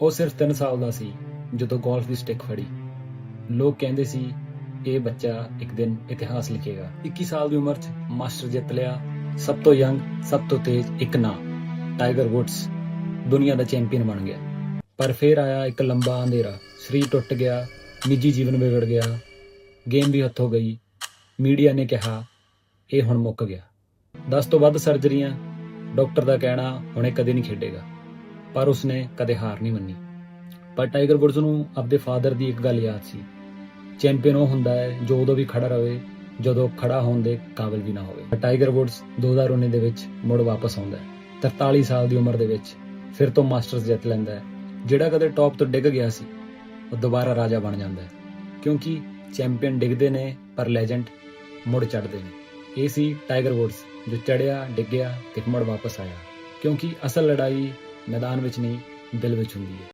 ਉਹ ਸਿਰਫ 3 ਸਾਲ ਦਾ ਸੀ, ਜਦੋਂ ਗੋਲਫ ਦੀ ਸਟਿਕ ਫੜੀ। ਲੋਕ ਕਹਿੰਦੇ ਸੀ, ਇਹ ਬੱਚਾ ਇੱਕ ਦਿਨ ਇਤਿਹਾਸ ਲਿਖੇਗਾ। 21 ਸਾਲ ਦੀ ਉਮਰ 'ਚ ਮਾਸਟਰ ਜਿੱਤ ਲਿਆ। ਸਭ ਤੋਂ ਯੰਗ, ਸਭ ਤੋਂ ਤੇਜ਼, ਇੱਕ ਨਾਂ, ਟਾਈਗਰ ਵੁੱਡਸ। ਦੁਨੀਆ ਦਾ ਚੈਂਪੀਅਨ ਬਣ ਗਿਆ। ਪਰ ਫਿਰ ਆਇਆ ਇੱਕ ਲੰਬਾ ਅੰਧੇਰਾ। ਸਰੀਰ ਟੁੱਟ ਗਿਆ, ਨਿੱਜੀ ਜੀਵਨ ਵਿਗੜ ਗਿਆ। ਗੇਮ ਵੀ ਹੱਥੋਂ ਗਈ। ਮੀਡੀਆ ਨੇ ਕਿਹਾ, ਇਹ ਹੁਣ ਮੁੱਕ ਗਿਆ। 10 ਤੋਂ ਵੱਧ ਸਰਜਰੀਆਂ, ਡਾਕਟਰ ਦਾ ਕਹਿਣਾ, ਹੁਣੇ ਕਦੇ ਨਹੀਂ ਖੇਡੇਗਾ। ਪਰ ਉਸਨੇ ਕਦੇ ਹਾਰ ਨਹੀਂ ਮੰਨੀ। ਪਰ ਟਾਈਗਰ ਵੁੱਡਸ ਨੂੰ ਆਪਣੇ ਫਾਦਰ ਦੀ ਇੱਕ ਗੱਲ ਯਾਦ ਸੀ। ਚੈਂਪੀਅਨ ਉਹ ਹੁੰਦਾ ਹੈ ਜੋ ਉਦੋਂ ਵੀ ਖੜਾ ਰਹੇ ਜਦੋਂ ਖੜਾ ਹੋਣ ਦੇ ਕਾਬਿਲ ਵੀ ਨਾ ਹੋਵੇ। ਟਾਈਗਰ ਵੁੱਡਸ 2019 ਦੇ ਵਿੱਚ ਮੁੜ ਵਾਪਸ ਆਉਂਦਾ ਹੈ। 43 ਸਾਲ ਦੀ ਉਮਰ ਦੇ ਵਿੱਚ ਫਿਰ ਤੋਂ ਮਾਸਟਰਸ ਜਿੱਤ ਲੈਂਦਾ ਹੈ। ਜਿਹੜਾ ਕਦੇ ਟੌਪ ਤੋਂ ਡਿੱਗ ਗਿਆ ਸੀ, ਉਹ ਦੁਬਾਰਾ ਰਾਜਾ ਬਣ ਜਾਂਦਾ ਹੈ। ਕਿਉਂਕਿ ਚੈਂਪੀਅਨ ਡਿੱਗਦੇ ਨੇ, ਪਰ ਲੈਜੈਂਡ ਮੁੜ ਚੜ੍ਹਦੇ ਨੇ। ਇਹ ਸੀ ਟਾਈਗਰ ਵੁੱਡਸ ਜੋ ਚੜਿਆ ਡਿੱਗਿਆ ਤੇ ਮੁੜ ਵਾਪਸ ਆਇਆ। ਕਿਉਂਕਿ ਅਸਲ ਲੜਾਈ ਮੈਦਾਨ ਵਿੱਚ ਨਹੀਂ ਦਿਲ ਵਿੱਚ ਹੁੰਦੀ ਹੈ।